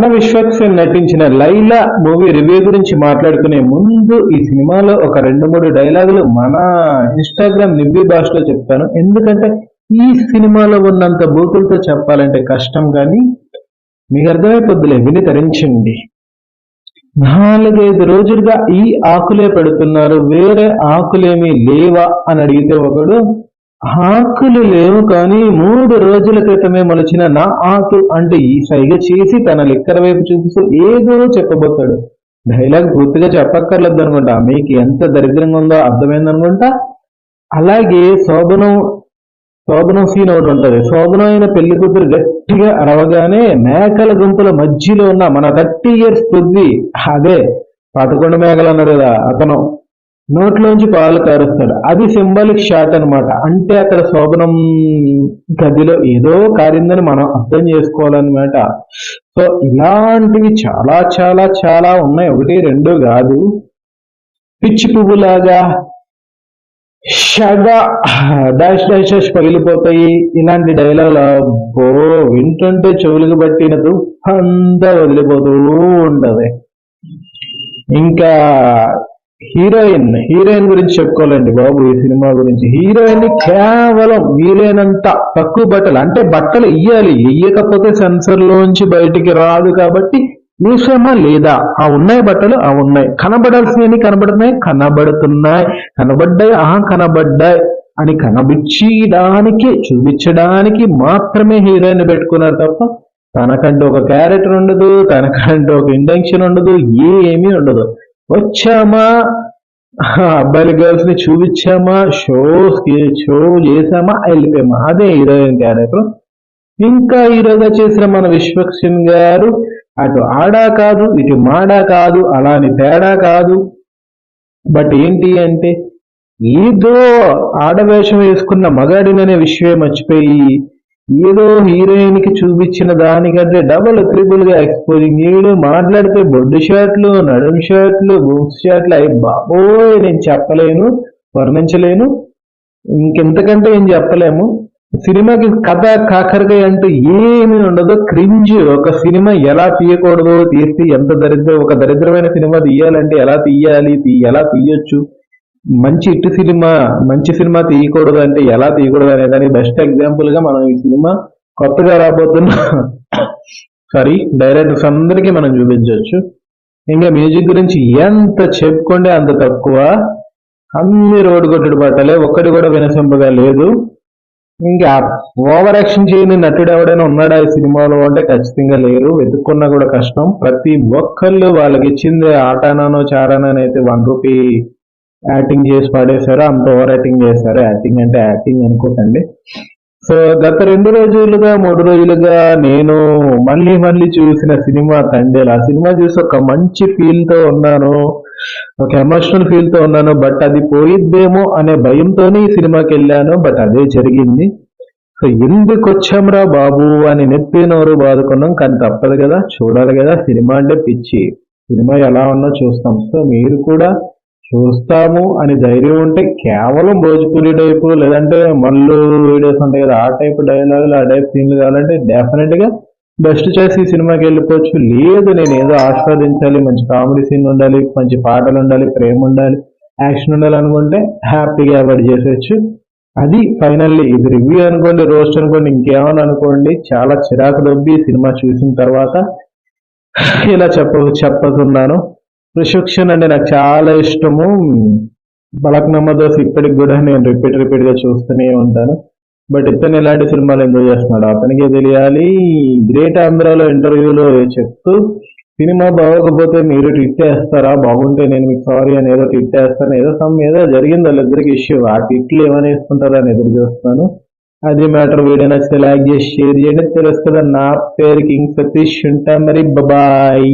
మన విశ్వక్సేన్ నటించిన Laila movie review గురించి మాట్లాడుకునే ముందు ఈ సినిమాలో ఒక రెండు మూడు డైలాగులు మన ఇన్స్టాగ్రామ్ నివ్వి భాషలో చెప్తాను. ఎందుకంటే ఈ సినిమాలో ఉన్నంత బూతులతో చెప్పాలంటే కష్టం కానీ మీకు అర్థమైపోద్దులే విని తరించండి. నాలుగైదు రోజులుగా ఈ ఆకులే పెడుతున్నారు వేరే ఆకులేమీ లేవా అని అడిగితే ఒకడు ఆకులు లేవు కానీ మూడు రోజుల క్రితమే మొలిచిన నా ఆకు అంటే ఈ సైగ చేసి తన లెక్కల వైపు చూపిస్తూ ఏదో చెప్పబోతాడు. డైలాగ్ పూర్తిగా చెప్పక్కర్లేదు అనుకుంటా మీకు ఎంత దరిద్రంగా ఉందో అర్థమైంది అనుకుంటా అలాగే శోభనం శోభనం సీన్ ఒకటి ఉంటుంది. శోభనం అయిన పెళ్ళి కూతురు గట్టిగా అరవగానే మేకల గుంపుల మధ్యలో ఉన్న మన థర్టీ ఇయర్స్ బుద్ధి అదే పదకొండు మేకలు అన్నారు కదా అతను. నోట్లోంచి పాలు కారుస్తాడు. అది సింబాలిక్ షాట్ అన్నమాట. అంటే అక్కడ శోభనం గదిలో ఏదో కారిందని మనం అర్థం చేసుకోవాలన్నమాట. సో ఇలాంటివి చాలా చాలా చాలా ఉన్నాయి. ఒకటి రెండు కాదు. పిచ్చి పువ్వులాగా షగా డాష్ డాష్ డాష్ పగిలిపోతాయి. ఇలాంటి డైలాగులు అబ్బో వింటుంటే చెవులకు పట్టిన అంతా వదిలిపోతూ ఉంటది. ఇంకా హీరోయిన్ హీరోయిన్ గురించి చెప్పుకోవాలండి బాబు ఈ సినిమా గురించి. హీరోయిన్ కేవలం వీలైనంత తక్కువ బట్టలు అంటే బట్టలు ఇయ్యాలి. ఇయ్యకపోతే సెన్సర్లోంచి బయటికి రాదు కాబట్టి వేసామా లేదా? ఆ ఉన్నాయి బట్టలు ఆ ఉన్నాయి. కనబడాల్సినవి కనబడుతున్నాయి కనబడుతున్నాయి. కనబడ్డాయి ఆ కనబడ్డాయి అని కనబిచ్చడానికి చూపించడానికి మాత్రమే హీరోయిన్ పెట్టుకున్నారు తప్ప తనకంటూ ఒక క్యారెక్టర్ ఉండదు తనకంటూ ఒక ఇండక్షన్ ఉండదు ఏమీ ఉండదు. వచ్చామా? అబ్బాయిల గర్ల్స్ని చూపించామా? షో షో చేసామా వెళ్ళిపోయామా? అదే హీరోయిన్ క్యారెక్టర్. ఇంకా హీరోగా చేసిన మన విశ్వక్సేన్ గారు అటు ఆడా కాదు ఇటు మాడా కాదు అలాని తేడా కాదు. బట్ ఏంటి అంటే ఏదో ఆడవేషం వేసుకున్న మగాడిననే విషయమే మర్చిపోయి ఏదో హీరోయిన్కి చూపించిన దానికంటే డబుల్ త్రిబుల్గా ఎక్స్పోజింగ్ ఏడు మాట్లాడితే బొడ్డు షర్ట్లు నడుం షర్ట్లు బూట్స్ షర్ట్లు అవి బాబోయ్ నేను చెప్పలేను వర్ణించలేను. ఇంకెంతకంటే ఏం చెప్పలేము. సినిమాకి కథ కాకరకాయ అంటూ ఏమీ ఉండదు. క్రింజ్ ఒక సినిమా ఎలా తీయకూడదు తీస్తే ఎంత దరిద్ర ఒక దరిద్రమైన సినిమా తీయాలంటే ఎలా తీయాలి ఎలా తీయొచ్చు? మంచి ఇటు సినిమా మంచి సినిమా తీయకూడదు అంటే ఎలా తీయకూడదు అనే దానికి బెస్ట్ ఎగ్జాంపుల్గా మనం ఈ సినిమా కొత్తగా రాబోతున్న సారీ డైరెక్టర్స్ అందరికీ మనం చూపించవచ్చు. ఇంకా మ్యూజిక్ గురించి ఎంత చెప్పుకుంటే అంత తక్కువ. అన్ని రోడ్డు కొట్టుడు పాటలే ఒక్కటి కూడా వినసొంపగా లేదు. ఇంకా ఓవర్ యాక్షన్ చేయని నటుడు ఎవడైనా ఉన్నాడా ఈ సినిమాలో అంటే ఖచ్చితంగా లేరు. వెతుక్కున్నా కూడా కష్టం. ప్రతి ఒక్కళ్ళు వాళ్ళకి ఇచ్చింది ఆటానానో చారానో అయితే వన్ రూపీ యాక్టింగ్ చేసి పాడేశారు అంత ఓవర్ యాక్టింగ్ చేశారు. యాక్టింగ్ అంటే యాక్టింగ్ అనుకోకండి. సో గత రెండు రోజులుగా మూడు రోజులుగా నేను మళ్ళీ మళ్ళీ చూసిన సినిమా తండేల్. ఆ సినిమా చూసి ఒక మంచి ఫీల్తో ఉన్నాను. ఒక ఎమోషనల్ ఫీల్తో ఉన్నాను. బట్ అది పోయిద్దేమో అనే భయంతోనే ఈ సినిమాకి వెళ్ళాను. బట్ అదే జరిగింది. సో ఎందుకు వచ్చాంరా బాబు అని నెత్తినోరు బాదుకున్నాం. కానీ తప్పదు కదా. చూడాలి కదా. సినిమా అంటే పిచ్చి. సినిమా ఎలా ఉన్నా చూస్తాం. సో మీరు కూడా చూస్తాము అని ధైర్యం ఉంటే కేవలం భోజ్పురి టైపు లేదంటే మళ్ళు వీడియోస్ ఉంటాయి కదా ఆ టైప్ డైలాగులు ఆ టైప్ సీన్లు కావాలంటే డెఫినెట్గా బెస్ట్ చేసి ఈ సినిమాకి వెళ్ళిపోవచ్చు. లేదు నేను ఏదో ఆస్వాదించాలి మంచి కామెడీ సీన్ ఉండాలి మంచి పాటలు ఉండాలి ప్రేమ ఉండాలి యాక్షన్ ఉండాలి అనుకుంటే హ్యాపీగా అవాయిడ్ చేసేయచ్చు. అది ఫైనల్లీ ఇది రివ్యూ అనుకోండి రోస్ట్ అనుకోండి ఇంకేమని అనుకోండి చాలా చిరాకు దొబ్బి సినిమా చూసిన తర్వాత ఇలా చెప్ప చెప్పతున్నాను ప్రిస్క్రిప్షన్ అంటే నాకు చాలా ఇష్టము. బలక్నమ్మ దోశ ఇప్పటికి కూడా నేను రిపీట్ రిపీట్గా చూస్తూనే ఉంటాను. బట్ ఇతను ఎలాంటి సినిమాలు ఎంజాయ్ చేస్తున్నాడు. అతనికే తెలియాలి గ్రేట్ ఆంధ్రాలో ఇంటర్వ్యూలో చెప్తూ సినిమా బాగోకపోతే మీరు ట్విట్ చేస్తారా? బాగుంటే నేను మీకు సారీ అని ఏదో ట్విట్ చేస్తాను. ఏదో సమ్ ఏదో జరిగింది వాళ్ళిద్దరికి ఇష్యూ. ఆ ట్విట్లు ఏమని వేసుకుంటారో అని ఎదురు చూస్తాను. అది మ్యాటర్ వీడియో నచ్చితే లైక్ చేసి షేర్ చేయండి. తెలుస్తుంది నా పేరు కింగ్ సతీష్ ఉంటా మరి. బాయ్